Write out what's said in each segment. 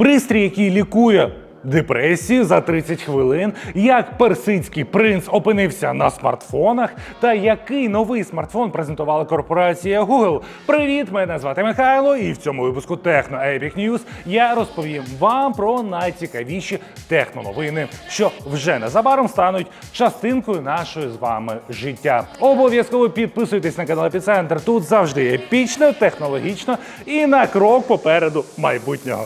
Пристрій, який лікує депресію за 30 хвилин, як персидський принц опинився на смартфонах, та який новий смартфон презентувала корпорація Google. Привіт, мене звати Михайло, і в цьому випуску Техно Epic News я розповім вам про найцікавіші техноновини, що вже незабаром стануть частинкою нашої з вами життя. Обов'язково підписуйтесь на канал Епіцентр. Тут завжди епічно, технологічно і на крок попереду майбутнього.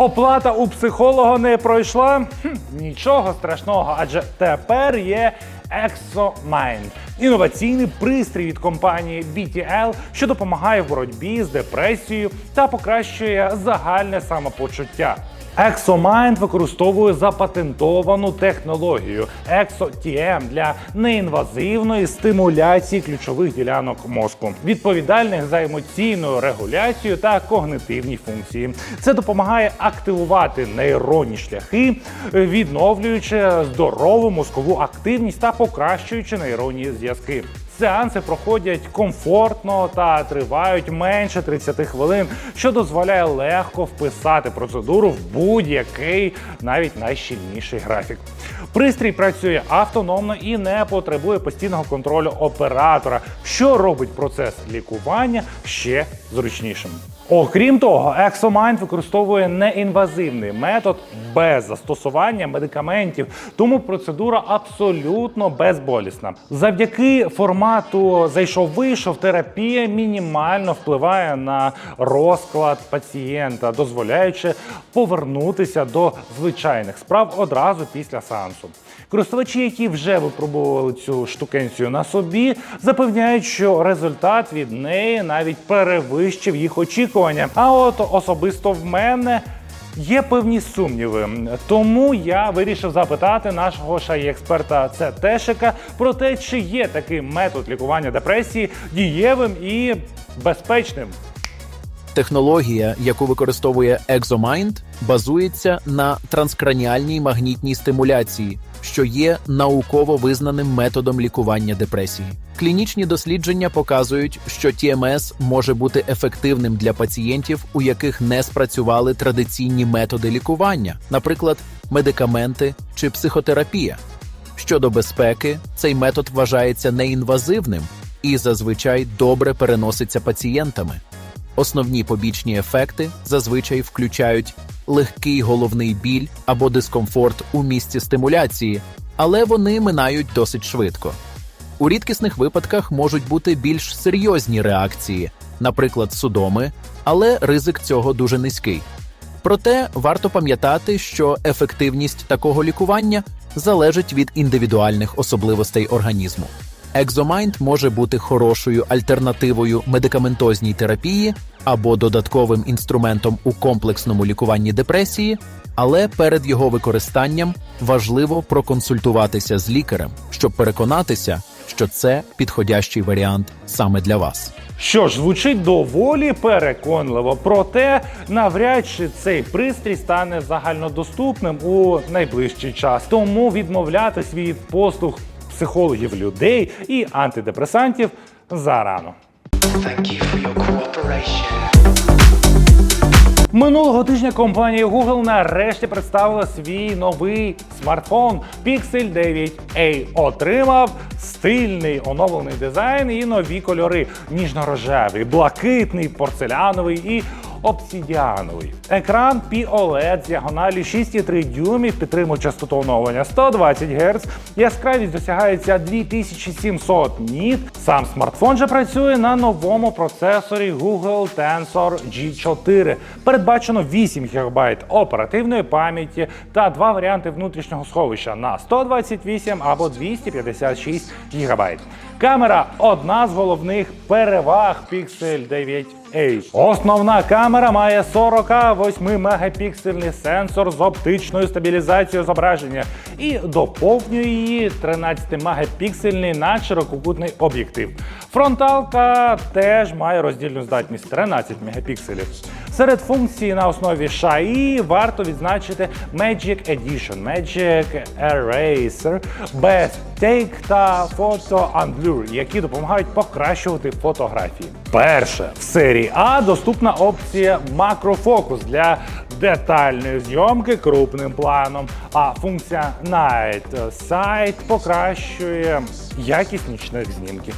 Оплата у психолога не пройшла. Хм, нічого страшного, адже тепер є ExoMind – інноваційний пристрій від компанії BTL, що допомагає в боротьбі з депресією та покращує загальне самопочуття. ExoMind використовує запатентовану технологію ExoTM для неінвазивної стимуляції ключових ділянок мозку, відповідальних за емоційну регуляцію та когнитивні функції. Це допомагає активувати нейронні шляхи, відновлюючи здорову мозкову активність та покращуючи нейронні зв'язки. Сеанси проходять комфортно та тривають менше 30 хвилин, що дозволяє легко вписати процедуру в будь-який навіть найщільніший графік. Пристрій працює автономно і не потребує постійного контролю оператора, що робить процес лікування ще зручнішим. Окрім того, ExoMind використовує неінвазивний метод без застосування медикаментів, тому процедура абсолютно безболісна. Завдяки формату зайшов-вийшов, терапія мінімально впливає на розклад пацієнта, дозволяючи повернутися до звичайних справ одразу після сеансу. Користувачі, які вже випробували цю штукенцію на собі, запевняють, що результат від неї навіть перевищив їх очікування. А от особисто в мене. Є певні сумніви, тому я вирішив запитати нашого шаї-експерта ЦТшика про те, чи є такий метод лікування депресії дієвим і безпечним. Технологія, яку використовує ExoMind, базується на транскраніальній магнітній стимуляції, що є науково визнаним методом лікування депресії. Клінічні дослідження показують, що TMS може бути ефективним для пацієнтів, у яких не спрацювали традиційні методи лікування, наприклад, медикаменти чи психотерапія. Щодо безпеки, цей метод вважається неінвазивним і зазвичай добре переноситься пацієнтами. Основні побічні ефекти зазвичай включають легкий головний біль або дискомфорт у місці стимуляції, але вони минають досить швидко. У рідкісних випадках можуть бути більш серйозні реакції, наприклад, судоми, але ризик цього дуже низький. Проте варто пам'ятати, що ефективність такого лікування залежить від індивідуальних особливостей організму. Екзомайнд може бути хорошою альтернативою медикаментозній терапії або додатковим інструментом у комплексному лікуванні депресії, але перед його використанням важливо проконсультуватися з лікарем, щоб переконатися, що це підходящий варіант саме для вас. Що ж, звучить доволі переконливо, проте навряд чи цей пристрій стане загальнодоступним у найближчий час. Тому відмовлятись від послуг психологів людей і антидепресантів зарано. Thank you for your. Минулого тижня компанія Google нарешті представила свій новий смартфон Pixel 9a. Отримав стильний оновлений дизайн і нові кольори: ніжно-рожевий, блакитний, порцеляновий і обсідіановий. Екран POLED з діагоналі 6,3 дюймів підтримує частоту оновлення 120 Гц. Яскравість досягається 2700 ніт. Сам смартфон же працює на новому процесорі Google Tensor G4. Передбачено 8 ГБ оперативної пам'яті та два варіанти внутрішнього сховища на 128 або 256 ГБ. Камера одна з головних переваг Pixel 9a. Основна камера має 48 мегапіксельний сенсор з оптичною стабілізацією зображення і доповнює її 13 мегапіксельний надширококутний об'єктив. Фронталка теж має роздільну здатність 13 мегапікселів. Серед функцій на основі SHAI варто відзначити Magic Edition, Magic Eraser, Best Take та Photo Unblur, які допомагають покращувати фотографії. Перше в серії А доступна опція макрофокус для детальної зйомки крупним планом. А функція Night Sight покращує якість нічних знімків.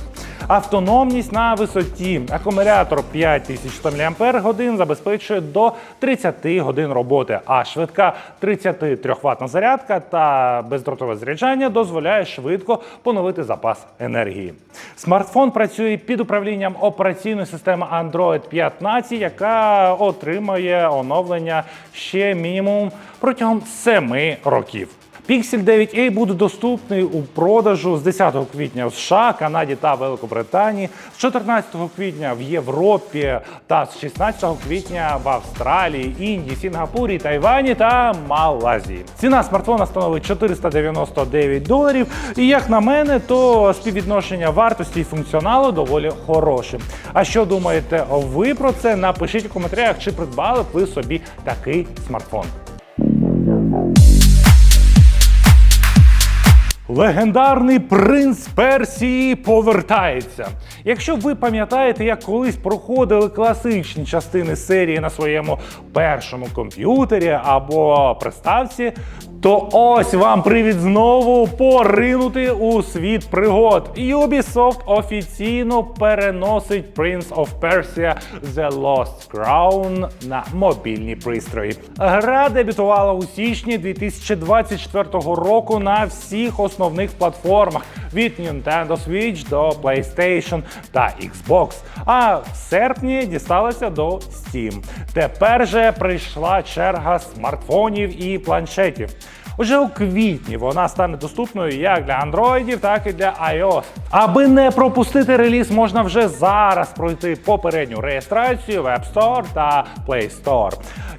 Автономність на висоті. Акумулятор 5100 мАч забезпечує до 30 годин роботи, а швидка 33 ватна зарядка та бездротове заряджання дозволяє швидко поновити запас енергії. Смартфон працює під управлінням операційної системи Android 15, яка отримає оновлення ще мінімум протягом 7 років. Pixel 9a буде доступний у продажу з 10 квітня в США, Канаді та Великобританії, з 14 квітня в Європі та з 16 квітня в Австралії, Індії, Сінгапурі, Тайвані та Малайзії. Ціна смартфона становить 499 доларів. І як на мене, то співвідношення вартості і функціоналу доволі хороше. А що думаєте ви про це? Напишіть у коментарях, чи придбали б ви собі такий смартфон. Легендарний принц Персії повертається. Якщо ви пам'ятаєте, як колись проходили класичні частини серії на своєму першому комп'ютері або приставці, то ось вам привід знову поринути у світ пригод. Ubisoft офіційно переносить Prince of Persia The Lost Crown на мобільні пристрої. Гра дебютувала у січні 2024 року на всіх основних платформах від Nintendo Switch до PlayStation та Xbox. А в серпні дісталася до Steam. Тепер же прийшла черга смартфонів і планшетів. Уже у квітні вона стане доступною як для андроїдів, так і для iOS. Аби не пропустити реліз, можна вже зараз пройти попередню реєстрацію в App Store та Play Store.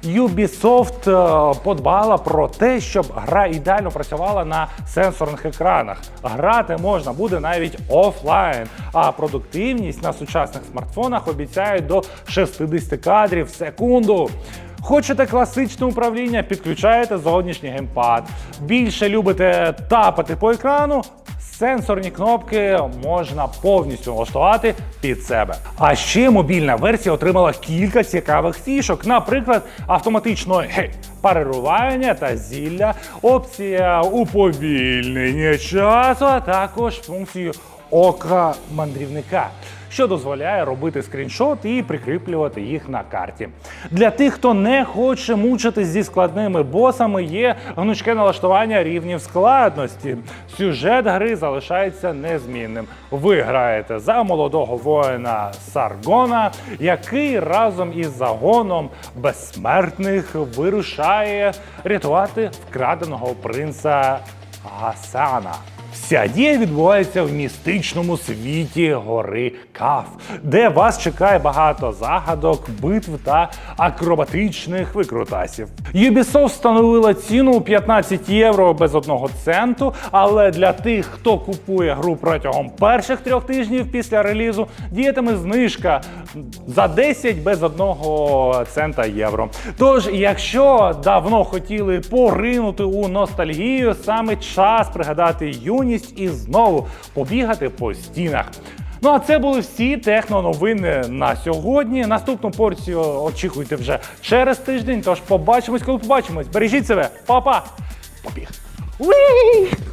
Ubisoft е, подбала про те, щоб гра ідеально працювала на сенсорних екранах. Грати можна буде навіть офлайн, а продуктивність на сучасних смартфонах обіцяють до 60 кадрів в секунду. Хочете класичне управління, підключаєте зовнішній геймпад. Більше любите тапати по екрану. Сенсорні кнопки можна повністю налаштувати під себе. А ще мобільна версія отримала кілька цікавих фішок, наприклад, автоматичне гей, парирування та зілля, опція уповільнення часу, а також функцію ока мандрівника, що дозволяє робити скріншот і прикріплювати їх на карті. Для тих, хто не хоче мучитись зі складними босами, є гнучке налаштування рівнів складності. Сюжет гри залишається незмінним. Ви граєте за молодого воїна Саргона, який разом із загоном безсмертних вирушає рятувати вкраденого принца Гасана. Вся дія відбувається в містичному світі гори Каф, де вас чекає багато загадок, битв та акробатичних викрутасів. Ubisoft встановила ціну у 15 євро без одного центу, але для тих, хто купує гру протягом перших трьох тижнів після релізу, діятиме знижка за 10 без одного цента євро. Тож, якщо давно хотіли поринути у ностальгію, саме час пригадати юність і знову побігати по стінах. Ну а це були всі техноновини на сьогодні. Наступну порцію очікуйте вже через тиждень. Тож побачимось, коли побачимось. Бережіть себе, Па-па! Побіг. Уі!